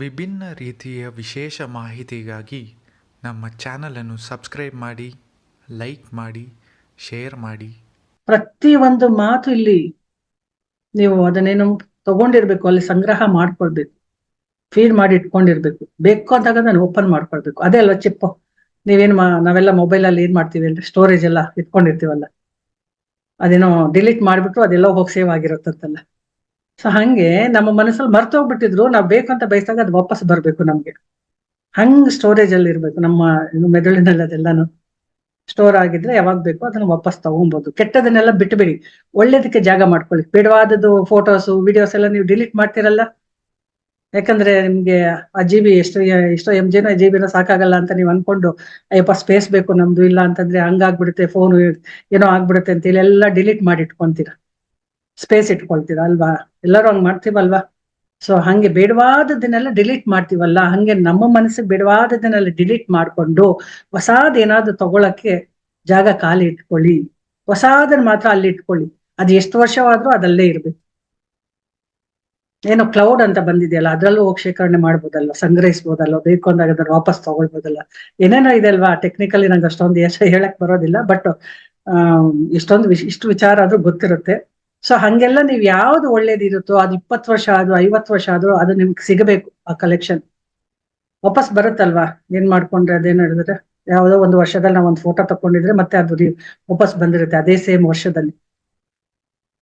ವಿಭಿನ್ನ ರೀತಿಯ ವಿಶೇಷ ಮಾಹಿತಿಗಾಗಿ ನಮ್ಮ ಚಾನಲನ್ನು ಸಬ್ಸ್ಕ್ರೈಬ್ ಮಾಡಿ, ಲೈಕ್ ಮಾಡಿ, ಶೇರ್ ಮಾಡಿ. ಪ್ರತಿ ಒಂದು ಮಾತು ಇಲ್ಲಿ ನೀವು ಅದನ್ನೇನು ತಗೊಂಡಿರ್ಬೇಕು, ಅಲ್ಲಿ ಸಂಗ್ರಹ ಮಾಡ್ಕೊಳ್ಬೇಕು, ಫೀಡ್ ಮಾಡಿ ಇಟ್ಕೊಂಡಿರ್ಬೇಕು. ಬೇಕು ಅಂದಾಗ ನಾನು ಓಪನ್ ಮಾಡ್ಕೊಳ್ಬೇಕು. ಅದೇ ಅಲ್ವಾ ಚಿಪ್ಪು? ನೀವೇನು ಮಾ, ನಾವೆಲ್ಲ ಮೊಬೈಲ್ ಅಲ್ಲಿ ಏನ್ ಮಾಡ್ತೀವಿ ಅಂದ್ರೆ ಸ್ಟೋರೇಜ್ ಎಲ್ಲ ಇಟ್ಕೊಂಡಿರ್ತೀವಲ್ಲ, ಅದೇನೋ ಡಿಲೀಟ್ ಮಾಡ್ಬಿಟ್ಟು ಅದೆಲ್ಲ ಹೋಗಿ ಸೇವ್ ಆಗಿರುತ್ತಂತಲ್ಲ. ಸೊ ಹಂಗೆ ನಮ್ಮ ಮನಸ್ಸಲ್ಲಿ ಮರ್ತು ಹೋಗ್ಬಿಟ್ಟಿದ್ರು. ನಾವು ಬೇಕು ಅಂತ ಬಯಸಿದಾಗ ಅದು ವಾಪಸ್ ಬರ್ಬೇಕು ನಮ್ಗೆ. ಹಂಗ್ ಸ್ಟೋರೇಜ್ ಅಲ್ಲಿ ಇರ್ಬೇಕು. ನಮ್ಮ ಮೆದುಳಿನಲ್ಲಿ ಅದೆಲ್ಲಾನು ಸ್ಟೋರ್ ಆಗಿದ್ರೆ ಯಾವಾಗ ಬೇಕು ಅದನ್ನ ವಾಪಸ್ ತಗೊಬಹುದು ಕೆಟ್ಟದನ್ನೆಲ್ಲ ಬಿಟ್ಟುಬಿಡಿ ಒಳ್ಳೇದಕ್ಕೆ ಜಾಗ ಮಾಡ್ಕೊಳ್ಳಿ. ಬೇಡವಾದದ್ದು ಫೋಟೋಸ್ ವಿಡಿಯೋಸ್ ಎಲ್ಲ ನೀವು ಡಿಲೀಟ್ ಮಾಡ್ತಿರಲ್ಲ? ಯಾಕಂದ್ರೆ ನಿಮ್ಗೆ ಆ ಜಿ ಬಿ ಎಷ್ಟು, ಎಷ್ಟೋ ಎಂ ಜಿನೋ ಜಿ ಸಾಕಾಗಲ್ಲ ಅಂತ ನೀವು ಅನ್ಕೊಂಡು, ಅಯ್ಯಪ್ಪ ಸ್ಪೇಸ್ ಬೇಕು ನಮ್ದು ಇಲ್ಲ ಅಂತಂದ್ರೆ ಹಂಗಾಗ್ಬಿಡುತ್ತೆ ಫೋನ್ ಏನೋ ಆಗ್ಬಿಡುತ್ತೆ ಅಂತ ಇಲ್ಲೆಲ್ಲ ಡಿಲೀಟ್ ಮಾಡಿ ಇಟ್ಕೊಂತೀರಾ ಸ್ಪೇಸ್ ಇಟ್ಕೊಳ್ತೀರಾ ಅಲ್ವಾ? ಎಲ್ಲರೂ ಹಂಗ್ ಮಾಡ್ತೀವಲ್ವಾ? ಸೊ ಹಂಗೆ ಬೇಡವಾದದನ್ನೆಲ್ಲ ಡಿಲೀಟ್ ಮಾಡ್ತೀವಲ್ಲ, ಹಂಗೆ ನಮ್ಮ ಮನಸ್ಸಿಗೆ ಬೇಡವಾದದನ್ನೆಲ್ಲ ಡಿಲೀಟ್ ಮಾಡ್ಕೊಂಡು ಹೊಸಾದೇನಾದ್ರೂ ತಗೊಳಕ್ಕೆ ಜಾಗ ಖಾಲಿ ಇಟ್ಕೊಳ್ಳಿ. ಹೊಸಾದನ್ನ ಮಾತ್ರ ಅಲ್ಲಿ ಇಟ್ಕೊಳ್ಳಿ. ಅದು ಎಷ್ಟು ವರ್ಷವಾದ್ರೂ ಅದಲ್ಲೇ ಇರ್ಬೇಕು. ಏನೋ ಕ್ಲೌಡ್ ಅಂತ ಬಂದಿದೆಯಲ್ಲ, ಅದ್ರಲ್ಲೂ ಹೋಗಿ ಶೇಖರಣೆ ಮಾಡ್ಬೋದಲ್ಲ ಸಂಗ್ರಹಿಸ್ಬೋದಲ್ಲ ಬೇಕು ಅಂದಾಗ ಅದನ್ನ ವಾಪಸ್ ತಗೊಳ್ಬೋದಲ್ಲ? ಏನೇನೋ ಇದೆ ಅಲ್ವಾ? ಟೆಕ್ನಿಕಲಿ ನಂಗೆ ಅಷ್ಟೊಂದು ಎಷ್ಟು ಹೇಳಕ್ ಬರೋದಿಲ್ಲ ಬಟ್ ಇಷ್ಟೊಂದು ವಿಶ್- ಇಷ್ಟು ವಿಚಾರ ಆದ್ರೂ ಗೊತ್ತಿರುತ್ತೆ. ಸೊ ಹಂಗೆಲ್ಲ ನೀವು ಯಾವ್ದು ಒಳ್ಳೇದಿರುತ್ತೋ, ಅದು ಇಪ್ಪತ್ತು ವರ್ಷ ಆದ್ರೂ, ಐವತ್ತು ವರ್ಷ ಆದ್ರೂ, ಅದು ನಿಮ್ಗೆ ಸಿಗಬೇಕು ಆ ಕಲೆಕ್ಷನ್ ವಾಪಸ್ ಬರುತ್ತಲ್ವಾ? ಏನ್ ಮಾಡ್ಕೊಂಡ್ರೆ, ಅದೇನ್ ಹೇಳಿದ್ರೆ ಯಾವುದೋ ಒಂದು ವರ್ಷದಲ್ಲಿ ನಾವು ಒಂದು ಫೋಟೋ ತಕೊಂಡಿದ್ರೆ ಮತ್ತೆ ಅದು ವಾಪಸ್ ಬಂದಿರುತ್ತೆ, ಅದೇ ಸೇಮ್ ವರ್ಷದಲ್ಲಿ.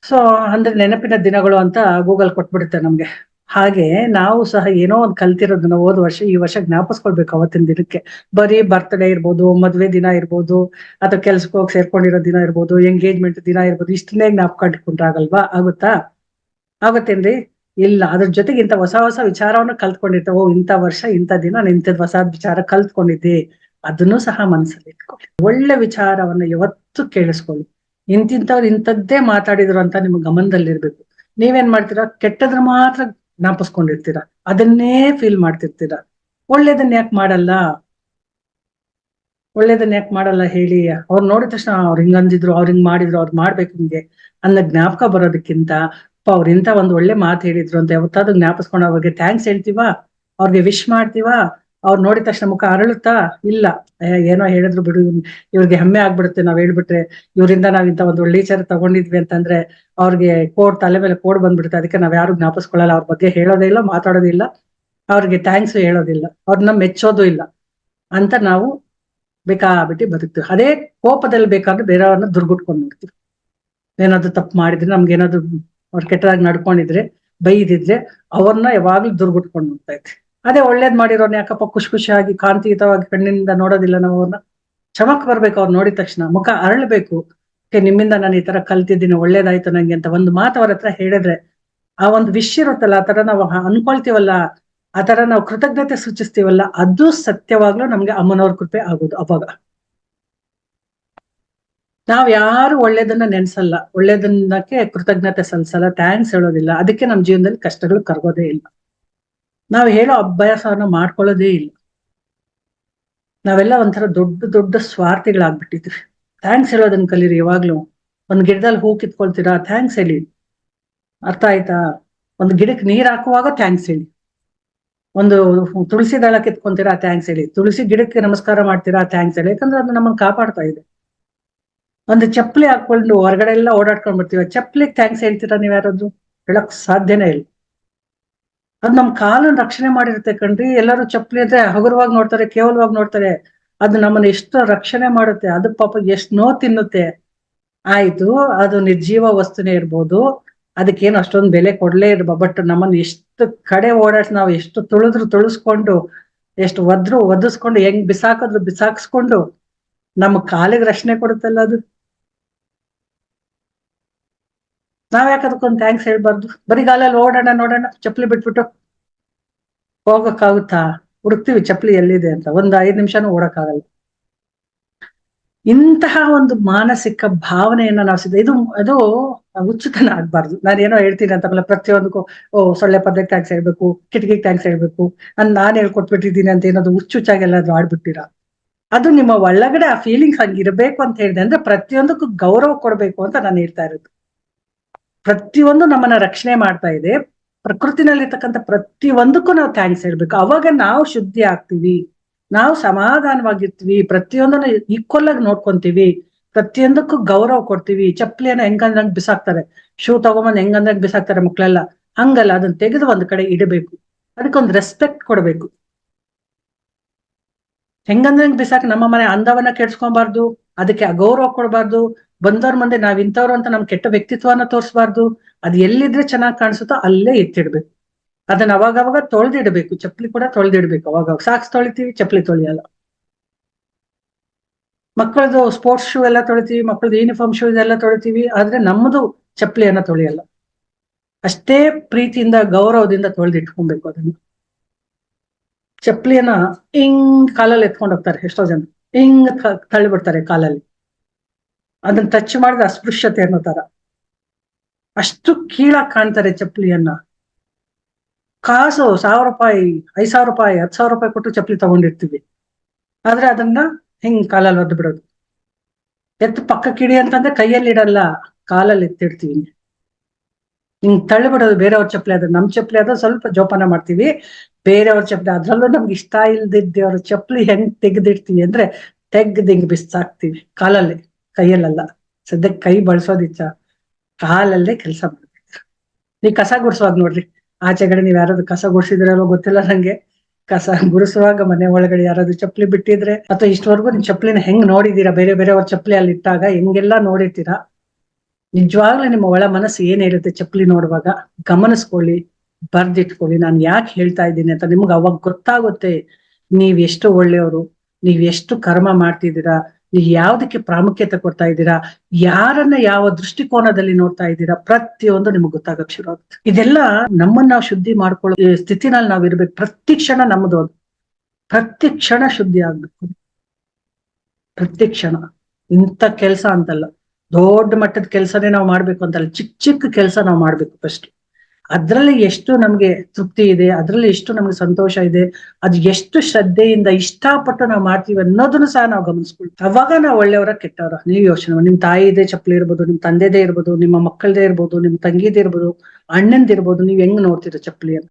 ಸೊ ಅಂದ್ರೆ ನೆನಪಿನ ದಿನಗಳು ಅಂತ ಗೂಗಲ್ ಕೊಟ್ಬಿಡುತ್ತೆ ನಮ್ಗೆ. ಹಾಗೆ ನಾವು ಸಹ ಏನೋ ಒಂದು ಕಲ್ತಿರೋದನ್ನ ಹೋದ ವರ್ಷ, ಈ ವರ್ಷ ಜ್ಞಾಪಿಸ್ಕೊಳ್ಬೇಕು ಅವತ್ತಿನ ದಿನಕ್ಕೆ. ಬರೀ ಬರ್ತ್ಡೇ ಇರ್ಬೋದು, ಮದ್ವೆ ದಿನ ಇರ್ಬೋದು, ಅಥವಾ ಕೆಲ್ಸಕ್ಕೆ ಹೋಗಿ ಸೇರ್ಕೊಂಡಿರೋ ದಿನ ಇರ್ಬೋದು ಎಂಗೇಜ್ಮೆಂಟ್ ದಿನ ಇರ್ಬೋದು, ಇಷ್ಟನ್ನೇ ಜ್ಞಾಪಕ ಇಟ್ಕೊಂಡ್ರಾಗಲ್ವಾ ಆಗುತ್ತಾ? ಆಗುತ್ತೇನ್ರಿ? ಇಲ್ಲ, ಅದ್ರ ಜೊತೆಗೆ ಇಂಥ ಹೊಸ ಹೊಸ ವಿಚಾರವನ್ನು ಕಲ್ತ್ಕೊಂಡಿರ್ತೇವೆ ಓ, ಇಂಥ ವರ್ಷ, ಇಂಥ ದಿನ ಇಂಥದ್ ಹೊಸ ವಿಚಾರ ಕಲ್ತ್ಕೊಂಡಿದ್ದೆ. ಅದನ್ನು ಸಹ ಮನಸ್ಸಲ್ಲಿ ಇಟ್ಕೊಳ್ಳಿ. ಒಳ್ಳೆ ವಿಚಾರವನ್ನ ಯಾವತ್ತು ಕೇಳಿಸ್ಕೊಳ್ಳಿ. ಇಂತಿಂತವ್ರು ಇಂಥದ್ದೇ ಮಾತಾಡಿದ್ರು ಅಂತ ನಿಮ್ಗೆ ಗಮನದಲ್ಲಿರ್ಬೇಕು. ನೀವೇನ್ ಮಾಡ್ತೀರಾ? ಕೆಟ್ಟದ್ರ ಮಾತ್ರ ಜ್ಞಾಪಿಸ್ಕೊಂಡಿರ್ತೀರಾ ಅದನ್ನೇ ಫೀಲ್ ಮಾಡ್ತಿರ್ತೀರ. ಒಳ್ಳೇದನ್ನ ಯಾಕೆ ಮಾಡಲ್ಲ? ಒಳ್ಳೇದನ್ನ ಯಾಕೆ ಮಾಡಲ್ಲ ಹೇಳಿ. ಅವ್ರು ನೋಡಿದ ತಕ್ಷಣ ಅವ್ರು ಹಿಂಗ ಅಂದಿದ್ರು, ಅವ್ರು ಹಿಂಗ್ ಮಾಡಿದ್ರು, ಅವ್ರು ಮಾಡ್ಬೇಕು ಹಿಂಗೆ ಅನ್ನೋ ಜ್ಞಾಪಕ ಬರೋದಕ್ಕಿಂತ ಅವ್ರು ಒಂದ್ ಒಂದು ಒಳ್ಳೆ ಮಾತು ಹೇಳಿದ್ರು ಅಂತ ಯಾವತ್ತಾದ್ರು ಜ್ಞಾಪಿಸ್ಕೊಂಡು ಅವ್ರಿಗೆ ಥ್ಯಾಂಕ್ಸ್ ಹೇಳ್ತೀವಾ? ಅವ್ರಿಗೆ ವಿಶ್ ಮಾಡ್ತೀವಾ? ಅವ್ರು ನೋಡಿದ ತಕ್ಷಣ ಮುಖ ಅರಳುತ್ತಾ, ಇಲ್ಲ ಏನೋ ಹೇಳಿದ್ರು ಬಿಡು ಇವ್ರಿಗೆ ಹೆಮ್ಮೆ ಆಗ್ಬಿಡುತ್ತೆ, ನಾವ್ ಹೇಳ್ಬಿಟ್ರೆ ಇವರಿಂದ ನಾವ್ ಇಂತ ಒಂದು ಒಳ್ಳೆ ವಿಚಾರ ತಗೊಂಡಿದ್ವಿ ಅಂತಂದ್ರೆ ಅವ್ರಿಗೆ ಕೋಡ್ ತಲೆ ಮೇಲೆ ಕೋಡ್ ಬಂದ್ಬಿಡುತ್ತೆ, ಅದಕ್ಕೆ ನಾವ್ ಯಾರು ಜ್ಞಾಪಿಸ್ಕೊಳ್ಳಲ್ಲ, ಅವ್ರ ಬಗ್ಗೆ ಹೇಳೋದೇ ಇಲ್ಲ, ಮಾತಾಡೋದಿಲ್ಲ, ಅವ್ರಿಗೆ ಥ್ಯಾಂಕ್ಸ್ ಹೇಳೋದಿಲ್ಲ ಅವ್ರನ್ನ ಮೆಚ್ಚೋದು ಇಲ್ಲ ಅಂತ ನಾವು ಬೇಕಾಬಿಟ್ಟು ಬದುಕ್ತೀವಿ. ಅದೇ ಕೋಪದಲ್ಲಿ ಬೇಕಾದ್ರೆ ಬೇರೆಯವ್ರನ್ನ ದುರ್ಗುಟ್ಕೊಂಡ್ ನೋಡ್ತೀವಿ. ಏನಾದ್ರು ತಪ್ಪು ಮಾಡಿದ್ರೆ, ನಮ್ಗೆ ಏನಾದ್ರು ಅವ್ರು ಕೆಟ್ಟದಾಗಿ ನಡ್ಕೊಂಡಿದ್ರೆ, ಬೈದಿದ್ರೆ ಅವ್ರನ್ನ ಯಾವಾಗ್ಲೂ ದುರ್ಗುಟ್ಕೊಂಡ್ ನೋಡ್ತಾ ಇದ್ವಿ. ಅದೇ ಒಳ್ಳೇದ್ ಮಾಡಿರೋನ್ ಯಾಕಪ್ಪ ಖುಷಿ ಖುಷಿಯಾಗಿ ಕಾಂತಿಯುತವಾಗಿ ಕಣ್ಣಿನಿಂದ ನೋಡೋದಿಲ್ಲ ನಾವು ಅವ್ರನ್ನ ಚಮಕ್ ಬರ್ಬೇಕು ಅವ್ರು ನೋಡಿದ ತಕ್ಷಣ ಮುಖ ಅರಳಬೇಕು. "Okay, ನಿಮ್ಮಿಂದ ನಾನು ಈ ತರ ಕಲ್ತಿದ್ದೀನಿ ಒಳ್ಳೇದಾಯ್ತು ನಂಗೆ ಅಂತ ಒಂದು ಮಾತು ಅವ್ರ ಹತ್ರ ಹೇಳಿದ್ರೆ ಆ ಒಂದು ವಿಷ್ ಇರುತ್ತಲ್ಲ ಆ ತರ ನಾವು ಅನ್ಕೊಳ್ತೀವಲ್ಲ ಆ ತರ ನಾವು ಕೃತಜ್ಞತೆ ಸೂಚಿಸ್ತೀವಲ್ಲ ಅದು ಸತ್ಯವಾಗ್ಲೂ ನಮ್ಗೆ ಅಮ್ಮನವ್ರ ಕೃಪೆ ಆಗೋದು ಅವಾಗ. ನಾವ್ ಯಾರು ಒಳ್ಳೇದನ್ನ ನೆನ್ಸಲ್ಲ ಒಳ್ಳೇದನ್ನಕ್ಕೆ ಕೃತಜ್ಞತೆ ಸಲ್ಸಲ್ಲ ಥ್ಯಾಂಕ್ಸ್ ಹೇಳೋದಿಲ್ಲ. ಅದಕ್ಕೆ ನಮ್ ಜೀವನದಲ್ಲಿ ಕಷ್ಟಗಳು ಕರ್ಗೋದೇ ಇಲ್ಲ. ನಾವ್ ಹೇಳೋ ಅಭ್ಯಾಸವನ್ನು ಮಾಡ್ಕೊಳ್ಳೋದೇ ಇಲ್ಲ. ನಾವೆಲ್ಲ ಒಂಥರ ದೊಡ್ಡ ದೊಡ್ಡ ಸ್ವಾರ್ಥಿಗಳಾಗ್ಬಿಟ್ಟಿದ್ವಿ. ಥ್ಯಾಂಕ್ಸ್ ಹೇಳೋದನ್ನ ಕಲೀರಿ ಯಾವಾಗ್ಲೂ. ಒಂದ್ ಗಿಡದಲ್ಲಿ ಹೂ ಕಿತ್ಕೊಳ್ತೀರಾ? ಥ್ಯಾಂಕ್ಸ್ ಹೇಳಿ. ಅರ್ಥ ಆಯ್ತಾ? ಒಂದು ಗಿಡಕ್ಕೆ ನೀರ್ ಹಾಕುವಾಗ ಥ್ಯಾಂಕ್ಸ್ ಹೇಳಿ. ಒಂದು ತುಳಸಿ ದಳ ಕಿತ್ಕೊಂತೀರಾ ಥ್ಯಾಂಕ್ಸ್ ಹೇಳಿ. ತುಳಸಿ ಗಿಡಕ್ಕೆ ನಮಸ್ಕಾರ ಮಾಡ್ತೀರಾ? ಥ್ಯಾಂಕ್ಸ್ ಹೇಳಿ. ಯಾಕಂದ್ರೆ ಅದು ನಮ್ಮನ್ನ ಕಾಪಾಡ್ತಾ ಇದೆ. ಒಂದು ಚಪ್ಪಲಿ ಹಾಕೊಂಡು ಹೊರಗಡೆ ಎಲ್ಲ ಓಡಾಡ್ಕೊಂಡ್ ಬರ್ತೀವಿ ಚಪ್ಪಲಿಗೆ ಥ್ಯಾಂಕ್ಸ್ ಹೇಳ್ತೀರಾ ನೀವ್ ಯಾರಾದ್ರು? ಹೇಳಕ್ ಸಾಧ್ಯನೇ ಇಲ್ಲ. ಅದ್ ನಮ್ ಕಾಲನ್ನ ರಕ್ಷಣೆ ಮಾಡಿರುತ್ತೆ ಕಣ್ರಿ. ಎಲ್ಲರೂ ಚಪ್ಪಲಿ ಅಂದ್ರೆ ಹಗುರವಾಗಿ ನೋಡ್ತಾರೆ, ಕೇವಲವಾಗಿ ನೋಡ್ತಾರೆ. ಅದು ನಮ್ಮನ್ನ ಎಷ್ಟು ರಕ್ಷಣೆ ಮಾಡುತ್ತೆ. ಅದು ಪಾಪ ಎಷ್ಟ್ ನೋ ತಿನ್ನುತ್ತೆ. ಆಯ್ತು, ಅದು ನಿರ್ಜೀವ ವಸ್ತುನೇ ಇರ್ಬೋದು. ಅದಕ್ಕೇನು ಅಷ್ಟೊಂದು ಬೆಲೆ ಕೊಡ್ಲೇ ಇರ್ಬ, ಬಟ್ ನಮ್ಮನ್ನ ಎಷ್ಟು ಕಡೆ ಓಡಾಡ್ಸಿ ನಾವು ಎಷ್ಟು ತುಳಿದ್ರು ತುಳಿಸ್ಕೊಂಡು, ಎಷ್ಟು ಒದ್ರು ಒದಿಸ್ಕೊಂಡು ಹೆಂಗ್ ಬಿಸಾಕಿದ್ರು ಬಿಸಾಕ್ಸ್ಕೊಂಡು ನಮ್ಮ ಕಾಲಿಗೆ ರಕ್ಷಣೆ ಕೊಡುತ್ತಲ್ಲ ಅದು. ನಾವ್ ಯಾಕೆ ಅದಕ್ಕೊಂದು ಥ್ಯಾಂಕ್ಸ್ ಹೇಳ್ಬಾರ್ದು? ಬರಿಗಾಲಲ್ಲಿ ಓಡೋಣ, ನೋಡೋಣ, ಚಪ್ಪಲಿ ಬಿಟ್ಬಿಟ್ಟು ಹೋಗಕ್ಕಾಗುತ್ತಾ? ಹುಡುಕ್ತಿವಿ ಚಪ್ಪಲಿ ಎಲ್ಲಿದೆ ಅಂತ. ಒಂದ್ ಐದ್ ನಿಮಿಷನೂ ಓಡಕ್ಕಾಗಲ್ಲ. ಇಂತಹ ಒಂದು ಮಾನಸಿಕ ಭಾವನೆಯನ್ನ ನಾವು ಸಿದ್ಧ ಇದು ಅದು ಹುಚ್ಚುತನ ಆಗ್ಬಾರ್ದು. ನಾನು ಏನೋ ಹೇಳ್ತೀನಿ ಅಂತ ಆಮೇಲೆ ಪ್ರತಿಯೊಂದಕ್ಕೂ, ಓ, ಸೊಳ್ಳೆ ಪದಕ್ಕೆ ಥ್ಯಾಂಕ್ಸ್ ಹೇಳ್ಬೇಕು, ಕಿಟಕಿಗೆ ಥ್ಯಾಂಕ್ಸ್ ಹೇಳ್ಬೇಕು ನಾನು ನಾನು ಹೇಳ್ಕೊಟ್ಬಿಟ್ಟಿದ್ದೀನಿ ಅಂತ ಏನಾದ್ರು ಹುಚ್ಚುಚ್ಚಾಗಿ ಎಲ್ಲಾದ್ರೂ ಆಡ್ಬಿಟ್ಟಿರಾ ಅದು ನಿಮ್ಮ ಒಳಗಡೆ ಆ ಫೀಲಿಂಗ್ ಹಂಗಿರ್ಬೇಕು ಅಂತ ಹೇಳಿದೆ ಅಂದ್ರೆ ಪ್ರತಿಯೊಂದಕ್ಕೂ ಗೌರವ ಕೊಡ್ಬೇಕು ಅಂತ ನಾನು ಹೇಳ್ತಾ ಇರೋದು. ಪ್ರತಿಯೊಂದು ನಮ್ಮನ್ನ ರಕ್ಷಣೆ ಮಾಡ್ತಾ ಇದೆ. ಪ್ರಕೃತಿನಲ್ಲಿರ್ತಕ್ಕಂಥ ಪ್ರತಿ ಪ್ರತಿಯೊಂದಕ್ಕೂ ನಾವು ಥ್ಯಾಂಕ್ಸ್ ಹೇಳ್ಬೇಕು. ಅವಾಗ ನಾವು ಶುದ್ಧಿ ಆಗ್ತೀವಿ. ನಾವು ಸಮಾಧಾನವಾಗಿರ್ತೀವಿ. ಪ್ರತಿಯೊಂದನ್ನ ಈಕ್ವಲ್ ಆಗಿ ನೋಡ್ಕೊಂತೀವಿ. ಪ್ರತಿಯೊಂದಕ್ಕೂ ಗೌರವ ಕೊಡ್ತೀವಿ. ಚಪ್ಪಲಿಯನ್ನ ಹಂಗೆ ಬಿಸಾಕ್ತಾರೆ. ಶೂ ತಗೊಂಬಂದ್ ಹೆಂಗಂದ್ರೆ ಬಿಸಾಕ್ತಾರೆ ಮಕ್ಳೆಲ್ಲ. ಹಂಗಲ್ಲ, ಅದನ್ನ ತೆಗೆದು ಒಂದ್ ಕಡೆ ಇಡಬೇಕು. ಅದಕ್ಕೊಂದು ರೆಸ್ಪೆಕ್ಟ್ ಕೊಡ್ಬೇಕು. ಹಂಗೆ ಬಿಸಾಕ್ ನಮ್ಮ ಮನೆ ಅಂದವನ್ನ ಕೆಡ್ಸ್ಕೊಬಾರ್ದು. ಅದಕ್ಕೆ ಅಗೌರವ ಕೊಡಬಾರ್ದು. ಬಂದವ್ರ ಮುಂದೆ ನಾವ್ ಇಂಥವ್ರು ಅಂತ ನಮ್ ಕೆಟ್ಟ ವ್ಯಕ್ತಿತ್ವನ ತೋರಿಸಬಾರ್ದು. ಅದ್ ಎಲ್ಲಿದ್ರೆ ಚೆನ್ನಾಗ್ ಕಾಣಿಸುತ್ತೋ ಅಲ್ಲೇ ಎತ್ತಿಡ್ಬೇಕು. ಅದನ್ನ ಅವಾಗ ಅವಾಗ ತೊಳ್ದಿಡ್ಬೇಕು. ಚಪ್ಪಲಿ ಕೂಡ ತೊಳ್ದಿಡ್ಬೇಕು. ಅವಾಗ ಸಾಕ್ಸ್ ತೊಳಿತೀವಿ, ಚಪ್ಪಲಿ ತೊಳಿಯಲ್ಲ. ಮಕ್ಕಳದು ಸ್ಪೋರ್ಟ್ಸ್ ಶೂ ಎಲ್ಲ ತೊಳಿತೀವಿ, ಮಕ್ಕಳದು ಯೂನಿಫಾರ್ಮ್ ಶೂ ಇದೆಲ್ಲ ತೊಳಿತೀವಿ. ಆದ್ರೆ ನಮ್ಮದು ಚಪ್ಪಲಿಯನ್ನ ತೊಳೆಯಲ್ಲ. ಅಷ್ಟೇ ಪ್ರೀತಿಯಿಂದ, ಗೌರವದಿಂದ ತೊಳೆದಿಟ್ಕೊಬೇಕು ಅದನ್ನ. ಚಪ್ಪಲಿಯನ್ನ ಹಿಂಗ್ ಕಾಲಲ್ಲಿ ಎತ್ಕೊಂಡು ಹೋಗ್ತಾರೆ ಎಷ್ಟೋ ಜನ. ಹಿಂಗ್ ತಳ್ಳಿ ತಳ್ಳಿಬಿಡ್ತಾರೆ ಕಾಲಲ್ಲಿ. ಅದನ್ನ ಟಚ್ ಮಾಡಿದ ಅಸ್ಪೃಶ್ಯತೆ ಅನ್ನೋ ತರ. ಅಷ್ಟು ಕೀಳಾಗಿ ಕಾಣ್ತಾರೆ ಚಪ್ಪಲಿಯನ್ನ. ಕಾಸು ಸಾವಿರ ರೂಪಾಯಿ, ಐದ್ ಸಾವಿರ ರೂಪಾಯಿ, ಹತ್ತು ಸಾವಿರ ರೂಪಾಯಿ ಕೊಟ್ಟು ಚಪ್ಪಲಿ ತಗೊಂಡಿರ್ತೀವಿ. ಆದ್ರೆ ಅದನ್ನ ಹಿಂಗ್ ಕಾಲಲ್ಲಿ ಒದ್ದು ಬಿಡೋದು. ಎತ್ತು ಪಕ್ಕಕ್ಕಿಡಿ ಅಂತಂದ್ರೆ ಕೈಯಲ್ಲಿ ಇಡಲ್ಲ, ಕಾಲಲ್ಲಿ ಎತ್ತಿಡ್ತೀವಿ. ಹಿಂಗ್ ತಳ್ಳಿಬಿಡೋದು ಬೇರೆಯವ್ರ ಚಪ್ಪಲಿ ಆದ್ರೆ ನಮ್ ಚಪ್ಪಲಿ ಆದ್ರೆ ಸ್ವಲ್ಪ ಜೋಪಾನ ಮಾಡ್ತೀವಿ. ಬೇರೆಯವ್ರ ಚಪ್ಪಲಿ, ಅದ್ರಲ್ಲೂ ನಮ್ಗೆ ಇಷ್ಟ ಇಲ್ದಿದ್ದೇವ್ರ ಚಪ್ಪಲಿ ಹೆಂಗ್ ತೆಗ್ದಿಡ್ತೀವಿ ಅಂದ್ರೆ ತೆಗ್ದು ಹಿಂಗ್ ಬಿಸಾಕ್ತಿವಿ, ಕಾಲಲ್ಲಿ, ಕೈಯಲ್ಲಲ್ಲ. ಸದ್ಯಕ್ಕೆ ಕೈ ಬಳಸೋದಿಚ್ಚ ಕಾಲಲ್ಲೇ ಕೆಲಸ ಮಾಡ್ಬೇಕು ನೀವು ಕಸ ಗುಡಿಸುವಾಗ ನೋಡ್ರಿ ಆಚೆಗಡೆ ನೀವ್ ಯಾರಾದ್ರು ಕಸ ಗುಡಿಸಿದ್ರಲ್ಲೋ ಗೊತ್ತಿಲ್ಲ ನಂಗೆ. ಕಸ ಗುಡಿಸುವಾಗ ಮನೆ ಒಳಗಡೆ ಯಾರಾದ್ರು ಚಪ್ಪಲಿ ಬಿಟ್ಟಿದ್ರೆ, ಅಥವಾ ಇಷ್ಟವರೆಗೂ ನಿಮ್ ಚಪ್ಪಲಿನ ಹೆಂಗ್ ನೋಡಿದೀರಾ, ಬೇರೆ ಬೇರೆ ಅವ್ರ ಚಪ್ಪಲಿ ಅಲ್ಲಿ ಇಟ್ಟಾಗ ಹೆಂಗೆಲ್ಲಾ ನೋಡಿರ್ತೀರಾ. ನಿಜವಾಗ್ಲೂ ನಿಮ್ಮ ಒಳ ಮನಸ್ಸು ಏನಿರುತ್ತೆ ಚಪ್ಪಲಿ ನೋಡುವಾಗ, ಗಮನಿಸ್ಕೊಳ್ಳಿ. ಬರ್ದಿಟ್ಕೊಳ್ಳಿ. ನಾನು ಯಾಕೆ ಹೇಳ್ತಾ ಇದ್ದೀನಿ ಅಂತ ನಿಮ್ಗೆ ಅವಾಗ ಗೊತ್ತಾಗುತ್ತೆ. ನೀವ್ ಎಷ್ಟು ಒಳ್ಳೆಯವರು, ನೀವ್ ಎಷ್ಟು ಕರ್ಮ ಮಾಡ್ತಿದ್ದೀರಾ, ನೀವ್ ಯಾವ್ದಕ್ಕೆ ಪ್ರಾಮುಖ್ಯತೆ ಕೊಡ್ತಾ ಇದ್ದೀರಾ, ಯಾರನ್ನ ಯಾವ ದೃಷ್ಟಿಕೋನದಲ್ಲಿ ನೋಡ್ತಾ ಇದ್ದೀರಾ, ಪ್ರತಿಯೊಂದು ನಿಮ್ಗೆ ಗೊತ್ತಾಗಕ್ ಶುರು ಆಗುತ್ತೆ ಇದೆಲ್ಲ ನಮ್ಮನ್ನ ನಾವು ಶುದ್ಧಿ ಮಾಡ್ಕೊಳ್ಳೋ ಸ್ಥಿತಿನಲ್ಲಿ ನಾವ್ ಇರ್ಬೇಕು. ಪ್ರತಿ ಕ್ಷಣ ನಮ್ಮದು ಅದು. ಪ್ರತಿ ಕ್ಷಣ ಶುದ್ಧಿ ಆಗ್ಬೇಕು. ಪ್ರತಿ ಕ್ಷಣ. ಇಂಥ ಕೆಲಸ ಅಂತಲ್ಲ. ದೊಡ್ಡ ಮಟ್ಟದ ಕೆಲಸನೇ ನಾವು ಮಾಡ್ಬೇಕು ಅಂತಲ್ಲ. ಚಿಕ್ಕ ಚಿಕ್ಕ ಕೆಲಸ ನಾವು ಮಾಡ್ಬೇಕು ಫಸ್ಟ್. ಅದ್ರಲ್ಲಿ ಎಷ್ಟು ನಮ್ಗೆ ತೃಪ್ತಿ ಇದೆ, ಅದ್ರಲ್ಲಿ ಎಷ್ಟು ನಮ್ಗೆ ಸಂತೋಷ ಇದೆ, ಅದು ಎಷ್ಟು ಶ್ರದ್ಧೆಯಿಂದ ಇಷ್ಟಪಟ್ಟು ನಾವು ಮಾಡ್ತೀವಿ ಅನ್ನೋದನ್ನು ಸಹ ನಾವು ಗಮನಿಸ್ಕೊಳ್ತೀವಿ. ಅವಾಗ ನಾವು ಒಳ್ಳೆಯವರ ಕೆಟ್ಟವರ. ನೀವು ಯೋಚನೆ ನಿಮ್ ತಾಯಿದೇ ಚಪ್ಪಲಿ ಇರ್ಬೋದು, ನಿಮ್ ತಂದೆದೇ ಇರ್ಬೋದು, ನಿಮ್ಮ ಮಕ್ಕಳದೇ ಇರ್ಬೋದು ನಿಮ್ ತಂಗಿದೇ ಇರ್ಬೋದು, ಅಣ್ಣಂದಿರ್ಬೋದು, ನೀವ್ ಹೆಂಗ್ ನೋಡ್ತೀರ ಚಪ್ಪಲಿಯನ್ನು?